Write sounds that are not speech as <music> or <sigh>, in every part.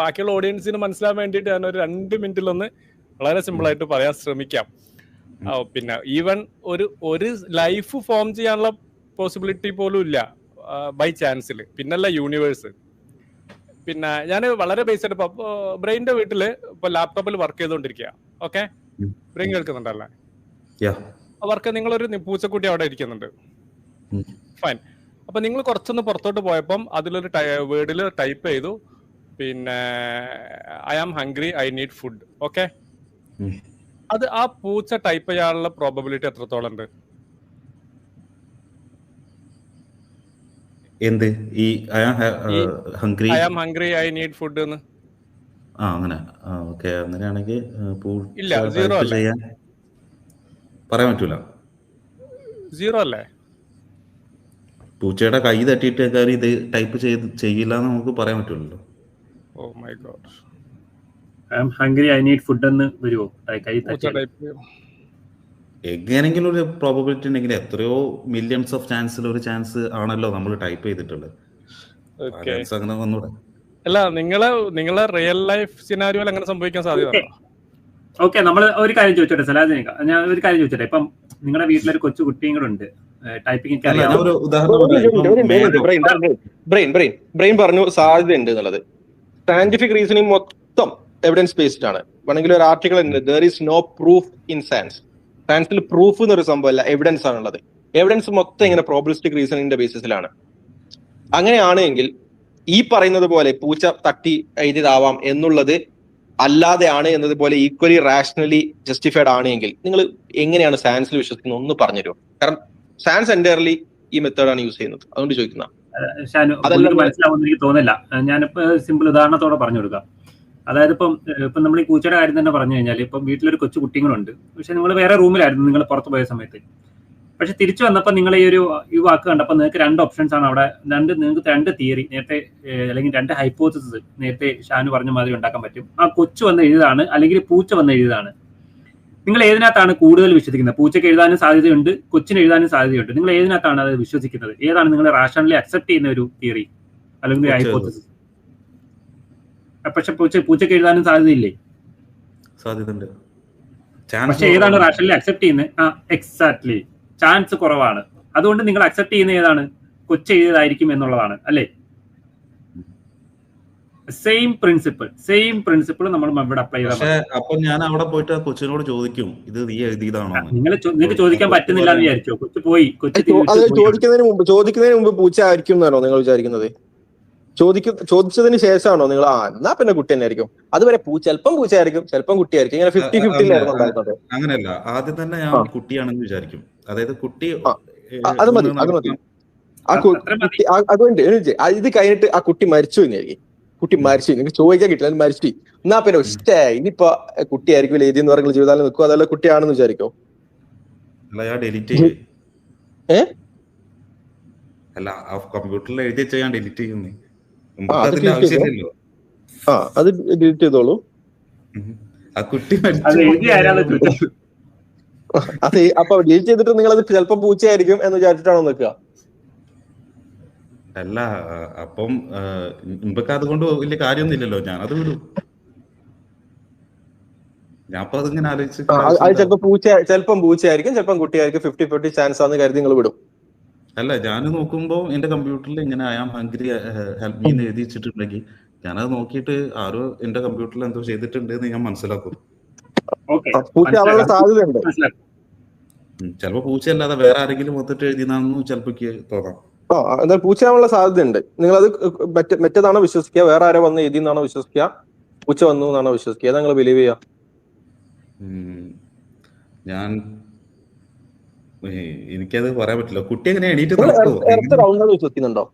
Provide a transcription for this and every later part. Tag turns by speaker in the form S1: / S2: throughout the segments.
S1: ബാക്കിയുള്ള ഓഡിയൻസിന് മനസ്സിലാൻ വേണ്ടിയിട്ട് ഞാൻ ഒരു രണ്ട് മിനിറ്റിലൊന്ന് വളരെ സിമ്പിൾ ആയിട്ട് പറയാൻ ശ്രമിക്കാം. പിന്നെ ഈവൻ ഒരു ഒരു ലൈഫ് ഫോം ചെയ്യാനുള്ള പോസിബിലിറ്റി പോലും ഇല്ല ബൈ ചാൻസിൽ പിന്നല്ല യൂണിവേഴ്സ് പിന്നെ ഞാൻ വളരെ ബേസ് ആയിട്ട് ഇപ്പൊ ബ്രെയിന്റെ വീട്ടിൽ ഇപ്പൊ ലാപ്ടോപ്പിൽ വർക്ക് ചെയ്തുകൊണ്ടിരിക്കുക ഓക്കെ ബ്രെയിൻ കേൾക്കുന്നുണ്ടല്ലേ? വർക്ക് നിങ്ങളൊരു പൂച്ചക്കുട്ടി അവിടെ ഇരിക്കുന്നുണ്ട്. ഫൈൻ അപ്പൊ നിങ്ങൾ കുറച്ചൊന്ന് പുറത്തോട്ട് പോയപ്പം അതിലൊരു വേർഡിൽ ടൈപ്പ് ചെയ്തു. പിന്നെ I am hungry I need food okay. അത് ആ പൂച്ച ടൈപ്പ് ചെയ്യാനുള്ള പ്രോബബിലിറ്റി എത്രത്തോളം ഉണ്ട്?
S2: എന്ത്? ഈ I am hungry
S1: I am hungry I need food എന്ന്.
S2: ആ അങ്ങനെ. ഓക്കെ അങ്ങനെയാണെങ്കിൽ
S1: ഇല്ല, അല്ലേ?
S2: ചെയ്യാൻ പറയാൻ പറ്റൂല.
S1: സീറോ അല്ലേ?
S2: പൂച്ചയുടെ കൈ തട്ടിയിട്ട് കാര്യം ഇത് ടൈപ്പ് ചെയ്ത് ചെയ്യില്ല എന്ന് നമുക്ക് പറയാൻ പറ്റൂലല്ലോ
S1: ഓ my God
S3: I am hungry I need food എന്ന് വരുമോ കൈ തട്ടി
S1: ടൈപ്പ്
S2: എങ്ങനെങ്കിലും ഒരു പ്രോബബിലിറ്റി ഉണ്ടെങ്കിൽ എത്രയോ മില്യൺസ് ഓഫ് ചാൻസിൽ ഒരു ചാൻസ് ആണല്ലോ നമ്മൾ ടൈപ്പ് ചെയ്തിട്ടുള്ളത് അങ്ങനെ വന്നൂടെ
S1: അല്ല നിങ്ങളെ നിങ്ങളെ റിയൽ ലൈഫ് സിനാരിയോയിൽ അങ്ങനെ സംഭവിക്കാൻ സാധ്യത
S3: ഓക്കെ നമ്മൾ ഒരു കാര്യം ചോദിച്ചോട്ടെ സലാദിനേക്ക ഞാൻ ഒരു കാര്യം ചോദിച്ചോട്ടെ ഇപ്പം നിങ്ങളുടെ വീട്ടിലൊരു കൊച്ചു കുട്ടിയും കൂടെ ഉണ്ട് ടൈപ്പിംഗ്
S2: ഞാൻ ഒരു ഉദാഹരണം പറയാം.
S4: ബ്രെയിൻ ബ്രെയിൻ ബ്രെയിൻ ബ്രെയിൻ പറഞ്ഞു സാധ്യത ഉണ്ട് എന്നുള്ളത് സയന്റിഫിക് റീസണിങ് മൊത്തം എവിഡൻസ് ബേസ്ഡ് ആണ്. വേണമെങ്കിൽ ഒരു ആർട്ടിക്കിൾ ഉണ്ട്. There is no proof in science സയൻസിൽ പ്രൂഫ് എന്നൊരു സംഭവമല്ല എവിഡൻസ് ആണുള്ളത്. എവിഡൻസ് മൊത്തം ഇങ്ങനെ പ്രോബിലിസ്റ്റിക് റീസണിങ്ങിന്റെ ബേസിസിലാണ് അങ്ങനെയാണെങ്കിൽ ഈ പറയുന്നത് പോലെ പൂച്ച തട്ടി എഴുതിയതാവാം എന്നുള്ളത് അല്ലാതെയാണ് എന്നതുപോലെ ഈക്വലി റാഷണലി ജസ്റ്റിഫൈഡ് ആണെങ്കിൽ നിങ്ങൾ എങ്ങനെയാണ് സയൻസിൽ വിശ്വസിക്കുന്നത്? ഒന്ന് പറഞ്ഞു തരുമോ കാരണം സയൻസ് എന്റയർലി ഈ മെത്തേഡാണ് യൂസ് ചെയ്യുന്നത്. അതുകൊണ്ട് ചോദിക്കുന്ന
S3: ഷാനു മനസ്സിലാവുമെന്ന് എനിക്ക് തോന്നില്ല. ഞാനിപ്പോ സിമ്പിൾ ഉദാഹരണത്തോടെ പറഞ്ഞു കൊടുക്കാം. അതായത് ഇപ്പം ഇപ്പൊ ഇപ്പം നമ്മൾ ഈ പൂച്ചയുടെ കാര്യം തന്നെ പറഞ്ഞു കഴിഞ്ഞാൽ ഇപ്പം വീട്ടിലൊരു കൊച്ചു കുട്ടികളുണ്ട് പക്ഷെ നിങ്ങൾ വേറെ റൂമിലായിരുന്നു നിങ്ങൾ പുറത്തു പോയ സമയത്ത്. പക്ഷെ തിരിച്ചു വന്നപ്പോൾ നിങ്ങൾ ഈ ഒരു ഈ വാക്ക് കണ്ടപ്പോൾ നിങ്ങൾക്ക് രണ്ട് ഓപ്ഷൻസ് ആണ് അവിടെ രണ്ട് നിങ്ങൾക്ക് രണ്ട് തിയറി നേരത്തെ അല്ലെങ്കിൽ രണ്ട് ഹൈപ്പോസിസ് നേരത്തെ ഷാനു പറഞ്ഞ മാതിരി ഉണ്ടാക്കാൻ പറ്റും. ആ കൊച്ചു വന്ന എഴുതാണ് അല്ലെങ്കിൽ പൂച്ച വന്ന എഴുതാണ്. നിങ്ങൾ ഏതിനകത്താണ് കൂടുതൽ വിശ്വസിക്കുന്നത്? പൂച്ചയ്ക്ക് എഴുതാനും സാധ്യതയുണ്ട് കൊച്ചിന് എഴുതാനും സാധ്യതയുണ്ട്. നിങ്ങൾ ഏതിനകത്താണ് അത് വിശ്വസിക്കുന്നത്? ഏതാണ് നിങ്ങൾ റാഷണലി അക്സെപ്റ്റ് ചെയ്യുന്ന ഒരു തിയറി അല്ലെങ്കിൽ പക്ഷെ പൂച്ച പൂച്ചയ്ക്ക് എഴുതാനും സാധ്യതയില്ലേ?
S2: സാധ്യതയുണ്ട്.
S3: പക്ഷെ ഏതാണ് റാഷണലി അക്സെപ്റ്റ് ചെയ്യുന്നത്? ആ എക്സാക്ട്ലി ചാൻസ് കുറവാണ്. അതുകൊണ്ട് നിങ്ങൾ അക്സെപ്റ്റ് ചെയ്യുന്ന ഏതാണ്? കൊച്ചെഴുതായിരിക്കും എന്നുള്ളതാണ് അല്ലേ? സെയിം പ്രിൻസിപ്പിൾ സെയിം പ്രിൻസിപ്പിൾ നമ്മൾ ഇവിടെ അപ്ലൈ ചെയ്താൽ
S2: അപ്പൊ ഞാൻ അവിടെ പോയിട്ട് കൊച്ചിനോട് ചോദിക്കും ഇത് നീ എഴുതിയതാണോ.
S3: നിങ്ങൾ നിങ്ങൾക്ക് ചോദിക്കാൻ പറ്റുന്നില്ല എന്ന് വിചാരിച്ചോ? കൊച്ചു പോയി കൊച്ചു.
S4: ചോദിക്കുന്നതിന് മുമ്പ് ചോദിക്കുന്നതിന് മുമ്പ് പൂച്ച ആയിരിക്കും എന്നാണോ നിങ്ങൾ വിചാരിക്കുന്നത്? ചോദിക്കും ചോദിച്ചതിന് ശേഷമാണോ നിങ്ങൾ ആ എന്നാ പിന്നെ കുട്ടി തന്നെ ആയിരിക്കും അതുവരെ പൂ ചിലപ്പം പൂച്ചയായിരിക്കും ചിലപ്പം കുട്ടിയായിരിക്കും. ഇങ്ങനെ ഫിഫ്റ്റി ഫിഫ്റ്റിയിലായിരുന്നു
S2: അങ്ങനെയല്ല ആദ്യം തന്നെ ഞാൻ. കുട്ടിയാണെന്ന് വിചാരിക്കും. അതായത് കുട്ടി
S4: അത് മതി, അത് മതി. ആ. കുട്ടി അതുകൊണ്ട് ഇത് കഴിഞ്ഞിട്ട് ആ കുട്ടി മരിച്ചു എന്നായിരിക്കും കുട്ടി മരിച്ചു. നിങ്ങൾക്ക് ചോദിക്കാൻ കിട്ടില്ല. മരിച്ചു. എന്നാ പിന്നെ ഇഷ്ടേ ഇനിയിപ്പോ കുട്ടിയായിരിക്കും എഴുതി എന്ന് പറഞ്ഞ ജീവിതകാലം നിൽക്കും. അതല്ല കുട്ടിയാണെന്ന് വിചാരിക്കോ?
S2: അല്ല ഡിലീറ്റ് ചെയ്യും.
S4: ഏ?
S2: അല്ല ആ കമ്പ്യൂട്ടറിൽ എഴുതി ഞാൻ ഡിലീറ്റ് ചെയ്യുന്നേ.
S4: ആ, അത് ഡിലീറ്റ് ചെയ്തോളൂ.
S2: ആ കുട്ടി
S3: അത്
S4: അപ്പൊ ഡിലീറ്റ് ചെയ്തിട്ട് നിങ്ങൾ അത് ചിലപ്പോ പൂച്ചയായിരിക്കും എന്ന് വിചാരിച്ചിട്ടാണോ നിൽക്കുക?
S2: അല്ല അപ്പം ഇമ്പക്ക് അതുകൊണ്ട് വലിയ കാര്യമൊന്നുമില്ലല്ലോ. ഞാനത് വിടും ഞാൻ അപ്പൊ അതിങ്ങനെ ആലോചിച്ച്
S4: ആ, അത് ചിലപ്പോ പൂച്ച ചിലപ്പം പൂച്ചയായിരിക്കും ചിലപ്പം കുട്ടിയായിരിക്കും. ഫിഫ്റ്റി ഫിഫ്റ്റി ചാൻസ് ആണെന്ന് കരുതി നിങ്ങൾ വിടും.
S2: അല്ല ഞാൻ നോക്കുമ്പോ എന്റെ കമ്പ്യൂട്ടറിൽ ഇങ്ങനെ I am hungry help me എന്ന് എഴുതി വെച്ചിട്ടുണ്ടെങ്കിൽ ഞാനത് നോക്കിയിട്ട് ആരോ എന്റെ കമ്പ്യൂട്ടറിൽ എന്തോ ചെയ്തിട്ടുണ്ട് എന്ന് ഞാൻ മനസ്സിലാക്കും.
S4: ചിലപ്പോ പൂച്ച
S2: അല്ലാതെ വേറെ ആരെങ്കിലും മൊത്തത്തിൽ എഴുതിയെന്നാണെന്ന് ചിലപ്പോ തോന്നാം.
S4: ആ എന്നാൽ പൂച്ചയാവാനുള്ള സാധ്യതയുണ്ട്. നിങ്ങൾ അത് മറ്റേ മറ്റേതാണോ വിശ്വസിക്കുക? വേറെ ആരോ വന്ന് എഴുതി എന്നാണോ വിശ്വസിക്കുക? പൂച്ച വന്നു എന്നാണോ വിശ്വസിക്കുക? ഏതാ നിങ്ങൾ ബിലീവ് ചെയ്യുക?
S2: ഞാൻ എനിക്കത് പറയാൻ പറ്റില്ല. കുട്ടി എങ്ങനെ എണീറ്റ്
S4: വിശ്വസിക്കുന്നുണ്ടോ?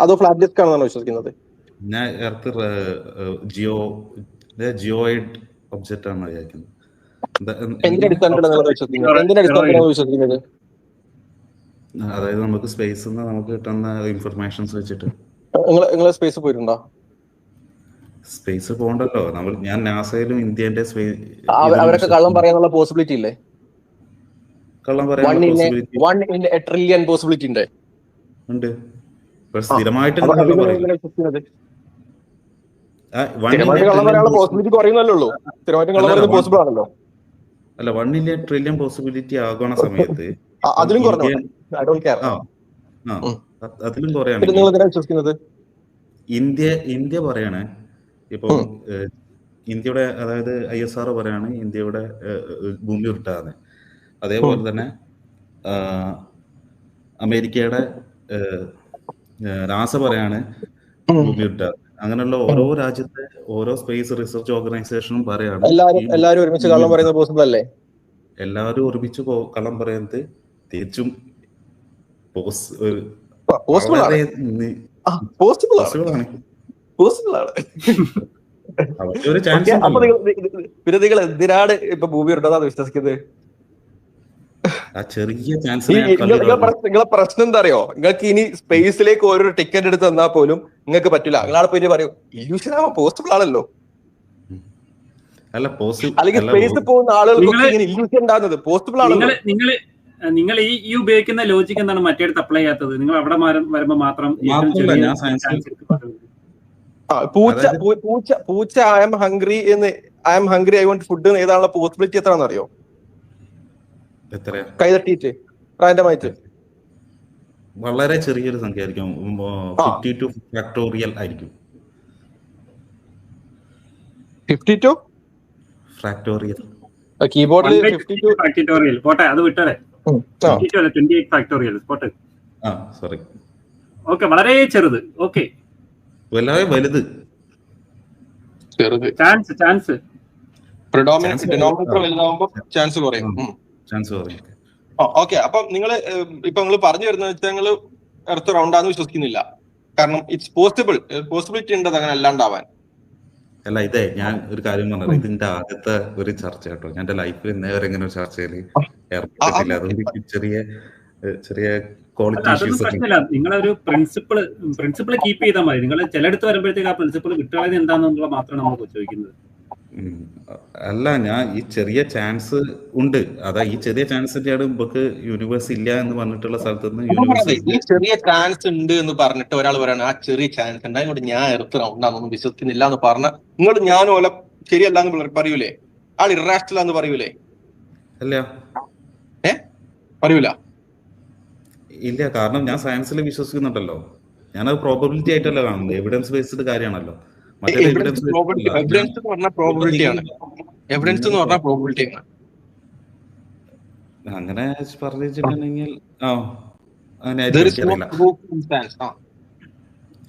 S4: അതോ ഫ്ലാറ്റ് ഡിസ്ക് ആണെന്നാണോ വിശ്വസിക്കുന്നത്?
S2: ഞാൻ എർത്ത് ജിയോ ജിയോയിഡ് ഒബ്ജക്റ്റ് ആണ് വിചാരിക്കുന്നത്. എന്താ- എന്ത്-
S4: എന്തിന്റെ അടിസ്ഥാനത്തിലാണ് വിശ്വസിക്കുന്നത് എന്തിന്റെ അടിസ്ഥാനത്തിലാണ് വിശ്വസിക്കുന്നത്?
S2: അതായത് നമുക്ക് സ്പേസിൽ നിന്ന് നമുക്ക് കിട്ടുന്ന ഇൻഫർമേഷൻസ് വെച്ചിട്ട്.
S4: നിങ്ങൾ സ്പേസ് പോയിട്ടുണ്ടോ?
S2: സ്പേസ് പോകണ്ടല്ലോ നമ്മൾ ഞാൻ നാസയിലും ഇന്ത്യന്റെ
S4: അവരൊക്കെ കള്ളം പറയാനുള്ള പോസിബിലിറ്റി ഇല്ലേ?
S2: കള്ളം
S4: പറയാൻ ട്രില്യൺ പോസിബിലിറ്റി ഉണ്ട്.
S2: ഉണ്ട് സ്ഥിരമായിട്ട് അല്ല, വൺ ഇല്ല ട്രില്യൺ പോസിബിലിറ്റി ആകണ സമയത്ത്
S4: അതിലും കുറഞ്ഞു. ഐ ഡോണ്ട് കെയർ
S2: അതിലും
S4: നിങ്ങൾ എന്തിനാ വിശ്വസിക്കുന്നത്?
S2: ഇന്ത്യ ഇന്ത്യ പറയാണ്. ഇപ്പൊ ഇന്ത്യയുടെ അതായത് ഐ എസ് ആർ പറയാണ് ഇന്ത്യയുടെ ഭൂമി ഉരുട്ടാന്ന് അതേപോലെ തന്നെ അമേരിക്കയുടെ നാസ പറയാണ് ഭൂമി ഉരുട്ടാന്ന് അങ്ങനെയുള്ള ഓരോ രാജ്യത്തെ ഓരോ സ്പേസ് റിസർച്ച് ഓർഗനൈസേഷനും പറയാണ്
S4: എല്ലാവരും ഒരുമിച്ച് കള്ളം പറയുന്നത് പോസിബിൾ അല്ലേ?
S2: എല്ലാവരും ഒരുമിച്ച് കള്ളം പറയുന്നത്
S4: പോസിബിൾ ആണ്. പോസിബിൾ ആണ്. പോസിബിൾ ആണ്. അപ്പൊ നിങ്ങൾ പിന്നെ നിങ്ങൾ എന്തിനാണ് ഇപ്പൊ ഭൂമി ഉണ്ടെന്നാണ് വിശ്വസിക്കുന്നത്?
S2: ആ ചെറിയ ചാൻസ്
S4: ഈ നിങ്ങൾ- നിങ്ങളെ പ്രശ്നം- എന്താ അറിയോ നിങ്ങൾക്ക് ഇനി സ്പേസിലേക്ക് ഓരോ ടിക്കറ്റ് എടുത്ത് തന്നാൽ പോലും നിങ്ങൾക്ക് പറ്റില്ല നിങ്ങളാണ് പോയിട്ട് പറയും ഇല്യൂഷൻ ആവാൻ പോസിബിൾ ആണല്ലോ.
S2: അല്ല പോസിബിൾ
S4: അല്ലെങ്കിൽ സ്പേസിൽ പോകുന്ന ആളുകൾക്ക് ഇങ്ങനെ ഇല്യൂഷൻ ഉണ്ടാകുന്നത് പോസിബിൾ
S3: നിങ്ങൾ
S4: ആണല്ലോ
S3: നിങ്ങൾ ഈ ഈ ഉപയോഗിക്കുന്ന ലോജിക് എന്താണ്? മറ്റേടത്ത് അപ്ലൈ ചെയ്യാത്തത്. നിങ്ങൾ അവിടെ മാറും വരുമ്പോ മാത്രം.
S4: ആ, പൂച്ച പൂച്ച പൂച്ച ഐ എം ഹംഗ്രി എന്ന് I'm hungry I want food ഏതാണുള്ള possibility എത്രയാണെന്ന് അറിയോ? കൈതട്ടിട്ട് റാൻഡമായിട്ട്
S2: വളരെ ചെറിയൊരു സംഖ്യ ആയിരിക്കും
S4: ആ.
S2: ഫിഫ്റ്റി ടു ഫാക്ടോറിയൽ ആയിരിക്കും.
S4: ഫിഫ്റ്റി ടു
S2: ഫാക്ടോറിയൽ
S4: കീബോർഡിൽ
S3: 1 by
S4: ഫിഫ്റ്റി ടു
S3: 50 പോട്ടെ അത് വിട്ടേ ട്വന്റി എയ്റ്റ് ഫാക്ടോറിയൽ പോട്ടെ
S2: ആ സോറി
S3: ഓക്കെ വളരെ ചെറുത്. ഓക്കെ
S2: വല്ലാതെ വലുത്.
S4: ചെറുത്.
S3: ചാൻസ് ചാൻസ്
S4: ഡിനോമിനേറ്റർ വലുതാവുമ്പോൾ ചാൻസ് കുറയും.
S2: ചാൻസ്
S4: ഓക്കെ അപ്പൊ നിങ്ങൾ ഇപ്പൊ നിങ്ങൾ പറഞ്ഞു വരുന്നത് വെച്ചാൽ നിങ്ങൾ എർത്ത് റൗണ്ടാന്ന് വിശ്വസിക്കുന്നില്ല. കാരണം ഇറ്റ്സ് പോസിബിൾ പോസിബിലിറ്റി ഉണ്ട് അത് അങ്ങനെ അല്ലാണ്ടാവാൻ.
S2: അല്ല ഇതേ ഞാൻ ഒരു കാര്യം പറഞ്ഞത്. ഇതിന്റെ ആദ്യത്തെ ഒരു ചർച്ച കേട്ടോ ഞാൻ എന്റെ ലൈഫിൽ ഇന്നേ വരെ ഇങ്ങനെ ഒരു ചർച്ചയിൽ ഏർപ്പെട്ടിട്ടില്ല. അതുകൊണ്ട് ചെറിയ ചെറിയ
S3: നിങ്ങളൊരു പ്രിൻസിപ്പിൾ പ്രിൻസിപ്പിൾ കീപ്പ് ചെയ്താൽ മതി. നിങ്ങൾ ചിലടത്ത് വരുമ്പോഴത്തേക്ക് ആ പ്രിൻസിപ്പിൾ വിട്ടുകളയത് എന്താണെന്നുള്ള മാത്രമാണ് നമ്മൾ ചോദിക്കുന്നത്.
S2: അല്ല ഞാൻ ഈ ചെറിയ ചാൻസ് ഉണ്ട്. അതാ ഈ ചെറിയ ചാൻസിന്റെയാണ് നമുക്ക് യൂണിവേഴ്സ് ഇല്ല എന്ന് പറഞ്ഞിട്ടുള്ള സ്ഥലത്ത് നിന്ന് യൂണിവേഴ്സ്
S4: ഈ ചെറിയ ചാൻസ് ഉണ്ട് എന്ന് പറഞ്ഞിട്ട് ഒരാൾ പറയാണ് ആ ചെറിയ ചാൻസ് ഉണ്ട്. അതുകൊണ്ട് ഞാൻ റൗണ്ടാന്നൊന്നും വിശ്വസിക്കുന്നില്ല എന്ന് പറഞ്ഞ നിങ്ങൾ ഞാനും ഓല ശരിയല്ല എന്ന് പറയൂലേ? ആൾ ഇറാഷണൽ എന്ന് പറയൂലേ?
S2: അല്ല. ഏ?
S4: പറയൂല.
S2: ഇല്ല കാരണം ഞാൻ സയൻസിൽ വിശ്വസിക്കുന്നുണ്ടല്ലോ. ഞാനത് പ്രോബബിലിറ്റി ആയിട്ടല്ല കാണുന്നത്. എവിഡൻസ് ബേസ്ഡ് കാര്യമാണല്ലോ.
S4: എവിഡൻസ് എവിഡൻസ് എന്ന് പറഞ്ഞാൽ എവിഡൻസ് എന്ന് പറഞ്ഞാൽ
S2: അങ്ങനെ പറഞ്ഞിട്ടുണ്ടെങ്കിൽ ആ.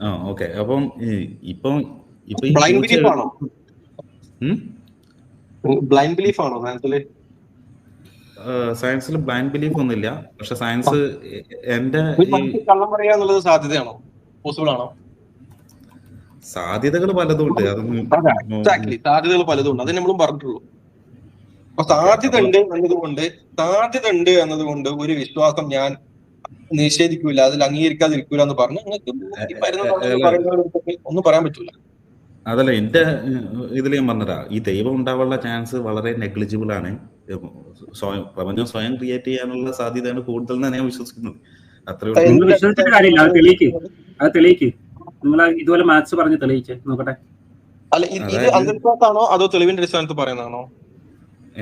S4: ആ.
S2: ഓക്കെ. അപ്പം ഈ- ഇപ്പം ഇപ്പൊ
S4: ബ്ലൈൻഡ് ബിലീഫ് ആണോ? ബ്ലൈൻഡ് ബിലീഫ് ആണോ സയൻസിൽ
S2: സയൻസിൽ ബ്ലൈൻഡ് ബിലീഫ് ഒന്നുമില്ല. പക്ഷെ സയൻസ് എന്റെ ഈ
S4: കള്ളം പറയാന്നുള്ളത് സാധ്യതയാണോ? പോസിബിൾ ആണോ?
S2: സാധ്യതകൾ പലതും ഉണ്ട്.
S4: എക്സാക്ട്ലി സാധ്യതകൾ പലതും ഉണ്ട്. അത് നമ്മളും പറഞ്ഞിട്ടുള്ളൂ. അപ്പൊ സാധ്യത ഉണ്ട് എന്നതുകൊണ്ട് സാധ്യത ഉണ്ട് എന്നതുകൊണ്ട് ഒരു വിശ്വാസം ഞാൻ നിഷേധിക്കൂല അതിൽ അംഗീകരിക്കാതിരിക്കൂല എന്ന് പറഞ്ഞു നിങ്ങൾക്ക് ഒന്നും പറയാൻ പറ്റൂല.
S2: അതല്ല എന്റെ ഇതിൽ ഞാൻ പറഞ്ഞതാ ഈ ദൈവം ഉണ്ടാവാനുള്ള ചാൻസ് വളരെ നെഗ്ലിജിബിൾ ആണ്. സ്വയം പ്രപഞ്ചം സ്വയം ക്രിയേറ്റ് ചെയ്യാനുള്ള സാധ്യതയാണ് കൂടുതൽ ഞാൻ വിശ്വസിക്കുന്നത്. അത്രയും.
S3: നിങ്ങൾ ഇതുപോലെ മാത്സ് പറഞ്ഞ് തെളിയിച്ചേ നോക്കട്ടെ.
S4: അല്ല ഇത് അന്ധവിശ്വാസമാണോ അതോ തെളിവിന്റെ അടിസ്ഥാനത്തിൽ പറയുന്നതാണോ?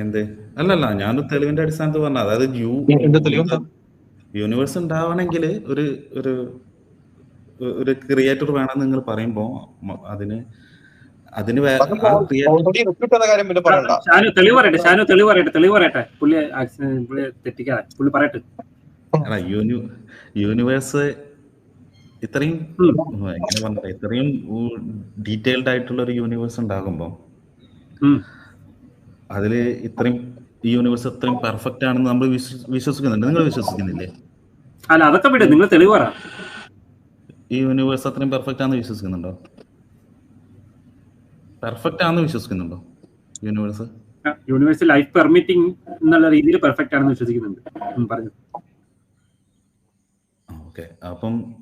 S2: എന്ത്? അല്ലല്ല ഞാൻ തെളിവിന്റെ അടിസ്ഥാനത്തിൽ പറഞ്ഞ അതായത് യു യൂണിവേഴ്സ് ഉണ്ടാവണമെങ്കിൽ ഒരു ഒരു ഒരു ക്രിയേറ്റർ വേണം നിങ്ങൾ പറയുമ്പോ അതിന് അതിന്
S3: ഷാനു തെളിവ് പറയട്ടെ ഷാനു തെളിവ് പറയട്ടെ തെളിവ് പറയട്ടെ. പുള്ളി ആക്സിഡന്റ് പുള്ളി തെറ്റിക്കാതെ പുള്ളി പറയട്ടെ.
S2: യൂണിവേഴ്സ് ഇത്രയും. എങ്ങനെ പറഞ്ഞ ഇത്രയും ഡീറ്റെയിൽഡ് ആയിട്ടുള്ള ഒരു യൂണിവേഴ്സ് ഉണ്ടാകുമ്പോൾ
S3: അതിൽ
S2: അതിൽ ഇത്രയും ഈ യൂണിവേഴ്സ് ഇത്രയും പെർഫെക്റ്റ് ആണെന്ന് നമ്മൾ വിശ്വ- വിശ്വസിക്കുന്നുണ്ട്. നിങ്ങൾ വിശ്വസിക്കുന്നില്ലേ?
S3: അല്ല അതൊക്കെ വിട്. നിങ്ങൾ തെളിവ് പറ.
S2: ഈ യൂണിവേഴ്സ് അത്രയും പെർഫെക്റ്റ് ആണെന്ന് വിശ്വസിക്കുന്നുണ്ടോ? പെർഫെക്റ്റ് ആണെന്ന് വിശ്വസിക്കുന്നുണ്ടോ? യൂണിവേഴ്സ്
S3: യൂണിവേഴ്സ് ലൈഫ് പെർമിറ്റിംഗ് എന്നുള്ള രീതിയിൽ പെർഫെക്റ്റ് ആണെന്ന് വിശ്വസിക്കുന്നുണ്ട്. പറഞ്ഞു.
S2: ഓക്കെ അപ്പം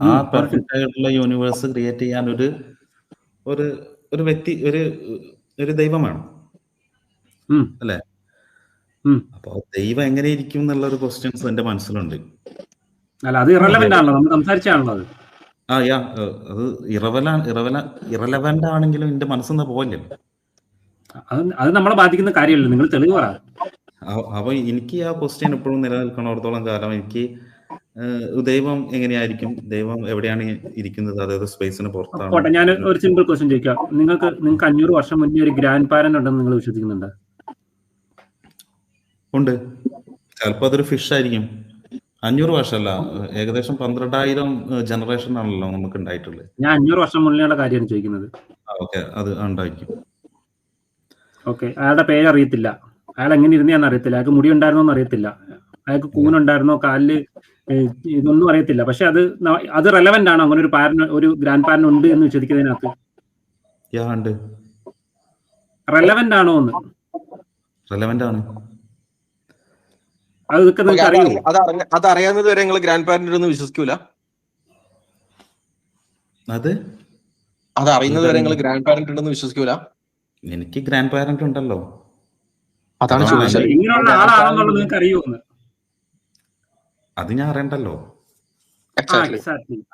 S2: ആ പെർഫെക്റ്റ് ആയിട്ടുള്ള യൂണിവേഴ്സ് ക്രിയേറ്റ് ചെയ്യാൻ ഒരു ഒരു ഒരു വ്യക്തി ഒരു ഒരു ദൈവം വേണം. അല്ലേ. അപ്പൊ ദൈവം എങ്ങനെ ഇരിക്കും എന്നുള്ള ഒരു ക്വസ്റ്റ്യൻസ് എന്റെ മനസ്സിലുണ്ട്.
S3: അല്ല അത് ഇറലവെന്റ് ആണല്ലോ. നമ്മൾ സംസാരിച്ചാണല്ലോ അത്.
S2: ആ യാ അത് ഇറവല ഇറവല ഇറലവന്റ് ആണെങ്കിലും എന്റെ മനസ്സിന്ന് പോവല്ലേ
S3: അത് അത് നമ്മളെ ബാധിക്കുന്ന കാര്യമല്ല നിങ്ങൾ തെളിവ് പറ.
S2: അപ്പൊ എനിക്ക് ആ ക്വസ്റ്റ്യൻ എപ്പോഴും നിലനിൽക്കണോടത്തോളം കാലം എനിക്ക് ദൈവം എങ്ങനെയായിരിക്കും? ദൈവം എവിടെയാണ് ഇരിക്കുന്നത്? അതായത് സ്പേസിന് പുറത്താണ്.
S3: ഞാൻ ഒരു സിമ്പിൾ ക്വസ്റ്റ്യൻ ചോദിക്കാം. നിങ്ങൾക്ക് നിങ്ങൾക്ക് അഞ്ഞൂറ് വർഷം മുന്നേ ഒരു ഗ്രാൻഡ് പാരന്റ് ഉണ്ടെന്ന് നിങ്ങൾ വിശ്വസിക്കുന്നുണ്ട്?
S2: ഉണ്ട്. ചിലപ്പോ അതൊരു ഫിഷ് ആയിരിക്കും. അഞ്ഞൂറ് വർഷമല്ല ഏകദേശം പന്ത്രണ്ടായിരം ജനറേഷൻ ആണല്ലോ നമുക്ക് ഉണ്ടായിട്ടുള്ളത്.
S3: ഞാൻ അഞ്ഞൂറ് വർഷം മുന്നേയുള്ള കാര്യമാണ് ചോദിക്കുന്നത്.
S2: ഓക്കെ. അത് ഉണ്ടായിരിക്കും.
S3: ഓക്കെ. അയാളുടെ പേര് അറിയത്തില്ല അയാൾ എങ്ങനെ ഇരുന്നാന്ന് അറിയത്തില്ല. അയാൾക്ക് മുടി ഉണ്ടായിരുന്നോ എന്ന് അറിയത്തില്ല. അയാൾക്ക് കൂനുണ്ടായിരുന്നോ കാലിൽ ഇതൊന്നും അറിയത്തില്ല. പക്ഷെ അത് അത് റെലവെന്റ് ആണോ. അങ്ങനെ ഒരു പാരന് ഒരു ഗ്രാൻഡ് പാരൻ ഉണ്ട് എന്ന് വിശ്വസിക്കുന്നതിനകത്ത്. റെലവെന്റ് ആണോ എന്ന്.
S2: റെലവെന്റ് ആണ്.
S3: അത് ഇതൊക്കെ നിങ്ങൾക്ക് അറിയോ
S4: അത് അറിയാവുന്നത് വരെ നിങ്ങൾ ഗ്രാൻഡ് പാരന്റ് ഒന്നും വിശ്വസിക്കൂല.
S2: അത്?
S4: അത് അറിയുന്നത് വരെ നിങ്ങൾ ഗ്രാൻഡ് പാരന്റ് ഉണ്ടെന്ന് വിശ്വസിക്കൂല.
S2: എനിക്ക് ഗ്രാൻഡ് പാരന്റ് ഉണ്ടല്ലോ.
S4: അതാണ് ചോദിച്ചത്.
S3: ഇങ്ങനെയുള്ള ആളാണെന്നുള്ളത് നിങ്ങൾക്ക്
S2: അത് ഞാൻ അറിയണ്ടല്ലോ.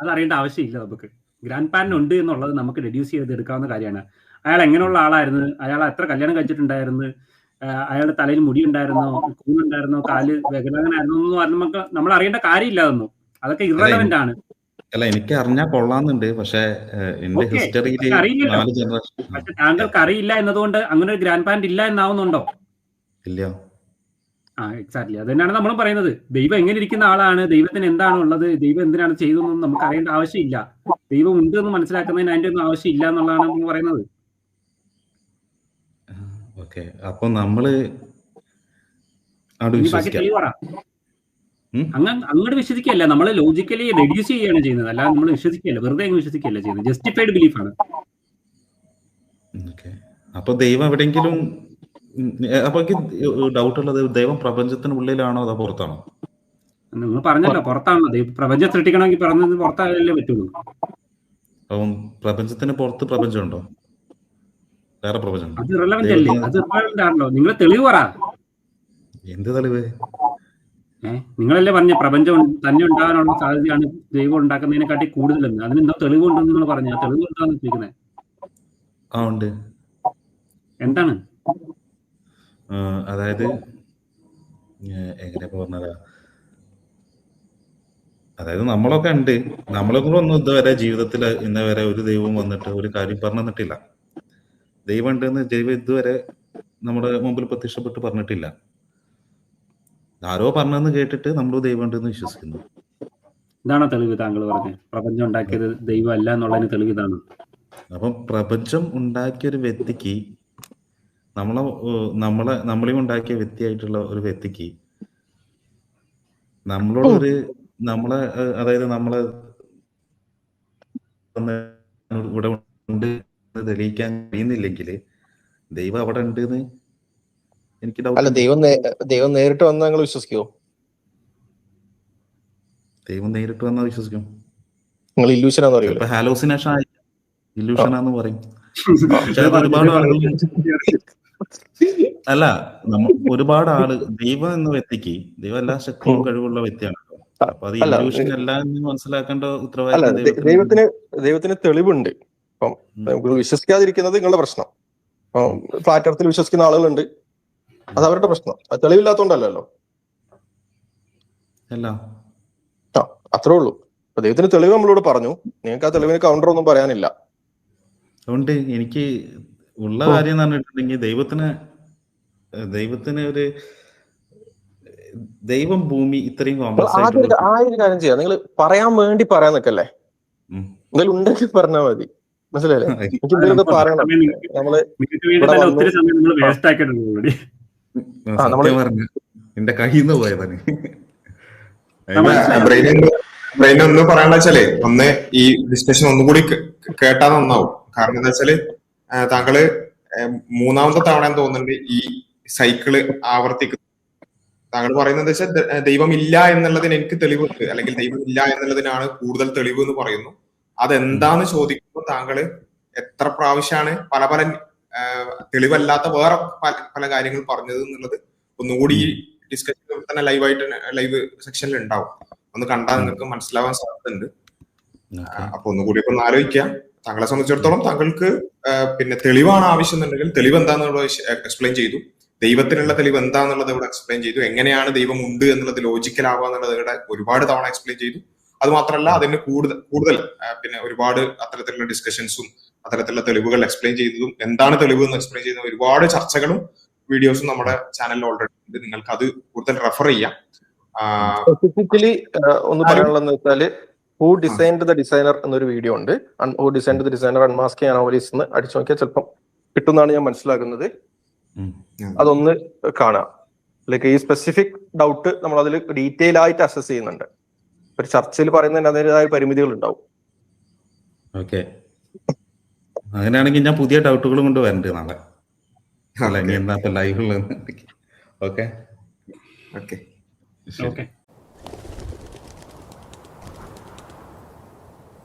S3: അത് അറിയേണ്ട ആവശ്യമില്ല നമുക്ക്. ഗ്രാൻഡ് പാരന്റ് ഉണ്ട് എന്നുള്ളത് നമുക്ക് റെഡ്യൂസ് ചെയ്ത് എടുക്കാവുന്ന കാര്യമാണ്. അയാൾ എങ്ങനെയുള്ള ആളായിരുന്നു? അയാൾ എത്ര കല്യാണം കഴിച്ചിട്ടുണ്ടായിരുന്നു? അയാളുടെ തലയിൽ മുടി ഉണ്ടായിരുന്നോ? കൂണുണ്ടായിരുന്നോ? കാൽ വെഗലകനായിരുന്നോ എന്നൊന്നും അത് നമുക്ക് നമ്മൾ അറിയേണ്ട കാര്യമില്ല അതൊന്നും അതൊക്കെ ഇറലവെന്റ് ആണ്.
S2: അല്ല എനിക്ക് അറിഞ്ഞാൽ കൊള്ളാന്നുണ്ട്. പക്ഷെ എന്റെ ഹിസ്റ്ററിയിൽ
S3: പക്ഷെ
S2: നാല് ജനറേഷൻ
S3: പക്ഷെ താങ്കൾക്ക് അറിയില്ല എന്നതുകൊണ്ട് അങ്ങനെ ഒരു ഗ്രാൻഡ് പാരന്റ് ഇല്ല എന്നാവുന്നുണ്ടോ?
S2: ഇല്ല
S3: ആ എക്സാക്ട്ലി അത് തന്നെയാണ് നമ്മൾ പറയുന്നത്. ദൈവം എങ്ങനെ ഇരിക്കുന്ന ആളാണ് ദൈവത്തിന് എന്താണ് ഉള്ളത് ദൈവം എന്തിനാണ് ചെയ്തതെന്നും നമുക്ക് അറിയേണ്ട ആവശ്യമില്ല. ദൈവം ഉണ്ട് എന്ന് മനസ്സിലാക്കുന്നതിന് അതിന്റെ ഒന്നും ആവശ്യമില്ല എന്നുള്ളതാണ് നമ്മൾ പറയുന്നത്.
S2: ഓക്കെ അപ്പൊ നമ്മൾ?
S3: അങ്ങ് അങ്ങോട്ട് വിശ്വസിക്കല്ല നമ്മൾ ലോജിക്കലി റെഡ്യൂസ് ചെയ്യുകയാണ് ചെയ്യുന്നത്. അല്ലാതെ നമ്മൾ വിശ്വസിക്കല്ല വെറുതെ അങ്ങ് വിശ്വസിക്കല്ല ചെയ്യുന്നത്. ജസ്റ്റിഫൈഡ് ബിലീഫാണ്
S2: ആണ്. അപ്പൊ ദൈവം എവിടെയെങ്കിലും ഏ, അപ്പൊ ഡൗട്ട് ഉള്ളത് ദൈവം പ്രപഞ്ചത്തിനുള്ളിലാണോ അതോ പുറത്താണോ?
S3: നിങ്ങൾ പറഞ്ഞല്ലോ പുറത്താണല്ലോ പ്രപഞ്ചം സൃഷ്ടിക്കണമെങ്കിൽ പറഞ്ഞത് പുറത്തായാലേ പറ്റുള്ളൂ.
S2: അപ്പം പ്രപഞ്ചത്തിന് പുറത്ത് പ്രപഞ്ചമുണ്ടോ? വേറെ പ്രപഞ്ചം
S3: അത് റിലവന്റ് അല്ലേ? അത് റിലവന്റ് ആണല്ലോ. നിങ്ങൾ തെളിവ് പറ.
S2: എന്ത് തെളിവ്?
S3: നിങ്ങളല്ലേ പറഞ്ഞ പ്രപഞ്ചം തന്നെ ഉണ്ടാകാനുള്ള സാധ്യതയാണ് ദൈവം ഉണ്ടാക്കുന്നതിനെക്കാട്ടി കൂടുതലെന്ന്. അതിനെന്തോ തെളിവുണ്ടെന്ന് നിങ്ങൾ പറഞ്ഞു. തെളിവ് ചോദിക്കുന്നത്
S2: ആ ഉണ്ട്.
S3: എന്താണ്?
S2: അതായത് എങ്ങനെയാ എങ്ങനെ പറഞ്ഞതാ? അതായത് നമ്മളൊക്കെ ഉണ്ട്. നമ്മളൊക്കെ ഒന്നും ഇതുവരെ ജീവിതത്തിൽ ഇന്ന വരെ ഒരു ദൈവം വന്നിട്ട് ഒരു കാര്യം പറഞ്ഞു തന്നിട്ടില്ല. ദൈവം ഉണ്ടെന്ന് ദൈവം ഇതുവരെ നമ്മുടെ മുമ്പിൽ പ്രത്യക്ഷപ്പെട്ട് പറഞ്ഞിട്ടില്ല. ആരോ പറഞ്ഞെന്ന് കേട്ടിട്ട് നമ്മൾ ദൈവം ഉണ്ടെന്ന് വിശ്വസിക്കുന്നു.
S3: ഇതാണോ തെളിവ് താങ്കൾ പറഞ്ഞത്? പ്രപഞ്ചം ഉണ്ടാക്കിയത് ദൈവം അല്ല എന്നുള്ളതിന് തെളിവ് ഇതാണ്.
S2: അപ്പം പ്രപഞ്ചം ഉണ്ടാക്കിയ ഒരു വ്യക്തിക്ക് നമ്മളെ നമ്മളെ നമ്മളെ നമ്മളെയും ഉണ്ടാക്കിയ വ്യക്തിയായിട്ടുള്ള ഒരു വ്യക്തിക്ക് നമ്മളോടൊരു നമ്മളെ അതായത് നമ്മളെ ഇവിടെ ഉണ്ട് തെളിയിക്കാൻ കഴിയുന്നില്ലെങ്കിൽ ദൈവം അവിടെ ഉണ്ട് എന്ന് എനിക്ക്
S4: അല്ല
S2: ഡൗട്ട്
S4: ദൈവം ദൈവം നേരിട്ട് വന്ന് നിങ്ങൾ വിശ്വസിക്കുമോ
S2: ദൈവം നേരിട്ട് വന്നാൽ വിശ്വസിക്കും.
S4: നിങ്ങൾ ഇല്യൂഷനാന്ന് അറിയില്ല
S2: ചിലപ്പോ ഹാലോസിനേഷൻ ആയി. ആണെന്ന് പറയും. <laughs> പക്ഷെ അത് ഒരുപാട് ആളുകൾ അല്ല നമ്മൾ ഒരുപാട് ആൾ ദൈവം എന്ന വ്യക്തിക്ക് ദൈവം എല്ലാ ശക്തിയും കഴിവുള്ള വ്യക്തിയാണ്
S4: അല്ല,
S2: ദൈവത്തിന്
S4: ദൈവത്തിന് തെളിവുണ്ട്. നിങ്ങൾ വിശ്വസിക്കാതിരിക്കുന്നത് നിങ്ങളുടെ പ്രശ്നം. അപ്പം ഫ്ലാറ്റ് എർത്തിൽ വിശ്വസിക്കുന്ന ആളുകളുണ്ട്. അത് അവരുടെ പ്രശ്നം. അത് തെളിവില്ലാത്തോണ്ടല്ലോ ആ അത്രേ ഉള്ളൂ. അപ്പൊ ദൈവത്തിന് തെളിവ് നമ്മളോട് പറഞ്ഞു. നിങ്ങൾക്ക് ആ തെളിവിന് കൗണ്ടർ ഒന്നും പറയാനില്ല.
S2: അതുകൊണ്ട് എനിക്ക് ഉള്ള കാര്യം എന്ന് പറഞ്ഞിട്ടുണ്ടെങ്കിൽ ദൈവത്തിന് ദൈവത്തിന് ഒരു ദൈവം ഭൂമി ഇത്രയും കോംപ്ലക്സ്
S4: ആദ്യം ആ ഒരു കാര്യം ചെയ്യാം. നിങ്ങൾ പറയാൻ വേണ്ടി പറയാൻ നിൽക്കല്ലേ?
S2: എന്തായാലും
S4: എന്തെങ്കിലും ഉണ്ടെങ്കിൽ പറഞ്ഞാൽ മതി. മനസ്സിലായില്ലേ? <laughs> എനിക്ക് എന്തെങ്കിലും പറയണം.
S3: നമ്മൾ
S2: എന്റെ കയ്യിൽ നിന്ന് പോയതാണ്.
S5: ബ്രെയിൻ ഒന്ന് വെച്ചാൽ ഒന്ന് ഈ ഡിസ്കഷൻ ഒന്നുകൂടി കേ- കേട്ടാ നന്നാവും. കാരണം എന്താ വെച്ചാൽ താങ്കൾ മൂന്നാമത്തെ തവണ തോന്നുന്നുണ്ട് ഈ സൈക്കിൾ ആവർത്തിക്കുന്നു താങ്കൾ പറയുന്നത് വെച്ചാൽ ദൈവമില്ല ദൈവം ഇല്ല എന്നുള്ളതിന് എനിക്ക് തെളിവുണ്ട് അല്ലെങ്കിൽ ദൈവമില്ല ഇല്ല എന്നുള്ളതിനാണ് കൂടുതൽ തെളിവ് എന്ന് പറയുന്നു. അതെന്താന്ന് ചോദിക്കുമ്പോൾ താങ്കൾ എത്ര പ്രാവശ്യമാണ് പല പല തെളിവല്ലാത്ത വേറെ പല പല കാര്യങ്ങൾ പറഞ്ഞത് എന്നുള്ളത് ഒന്നുകൂടി ഈ ഡിസ്കഷൻ തന്നെ ലൈവായിട്ട് ലൈവ് സെക്ഷനിൽ ഉണ്ടാവും. ഒന്ന് കണ്ടാൽ നിങ്ങൾക്ക് മനസ്സിലാവാൻ സാധ്യതയുണ്ട്. അപ്പൊ ഒന്നുകൂടി ഇപ്പൊ ഒന്ന് ആലോചിക്കാം. താങ്കളെ സംബന്ധിച്ചിടത്തോളം താങ്കൾക്ക് പിന്നെ തെളിവാണ് ആവശ്യം എന്നുണ്ടെങ്കിൽ തെളിവ് എന്താണെന്നുള്ളത് എക്സ്പ്ലെയിൻ ചെയ്തു. ദൈവത്തിനുള്ള തെളിവ് എന്താണെന്നുള്ളത് ഇവിടെ എക്സ്പ്ലെയിൻ ചെയ്തു. എങ്ങനെയാണ് ദൈവം ഉണ്ട് എന്നുള്ളത് ലോജിക്കൽ ആവുക എന്നുള്ളത് ഇവിടെ ഒരുപാട് തവണ എക്സ്പ്ലെയിൻ ചെയ്തു. അത് മാത്രമല്ല അതിന് കൂടുതൽ കൂടുതൽ പിന്നെ ഒരുപാട് അത്തരത്തിലുള്ള ഡിസ്കഷൻസും അത്തരത്തിലുള്ള തെളിവുകൾ എക്സ്പ്ലെയിൻ ചെയ്തതും എന്താണ് തെളിവ് എന്ന് എക്സ്പ്ലെയിൻ ചെയ്ത ഒരുപാട് ചർച്ചകളും വീഡിയോസും നമ്മുടെ ചാനലിൽ ഓൾറെഡി ഉണ്ട്. നിങ്ങൾക്ക് അത് കൂടുതൽ റെഫർ ചെയ്യാം.
S4: സ്പെസിഫിക്കലി ഒന്ന് പറയാനുള്ളതെന്ന് വെച്ചാൽ ഹൂ ഡിസൈൻഡ് ദ ഡിസൈനർ എന്നൊരു വീഡിയോ ഉണ്ട്. Who designed the designer unmask anomalies എന്ന് അടിച്ചു നോക്കിയാൽ ചിലപ്പം കിട്ടുന്നതാണ് ഞാൻ മനസ്സിലാക്കുന്നത്. അതൊന്ന് കാണാം. ലൈക്ക് ഈ സ്പെസിഫിക് ഡൗട്ട് നമ്മൾ അതിൽ ഡീറ്റെയിൽ ആയിട്ട് അസസ് ചെയ്യുന്നുണ്ട്. ഒരു ചർച്ചയിൽ പറയുന്നതിന് അതിന്റെതായ പരിമിതികൾ ഉണ്ടാവും.
S2: ഓക്കെ അങ്ങനെയാണെങ്കിൽ ഞാൻ പുതിയ ഡൗട്ടുകളും കൊണ്ട് വരണ്ട് നാളെ. അല്ല ഇനി എന്താ ലൈവ് ഉള്ളത് ഓക്കെ
S5: ഓക്കെ
S3: ഓക്കെ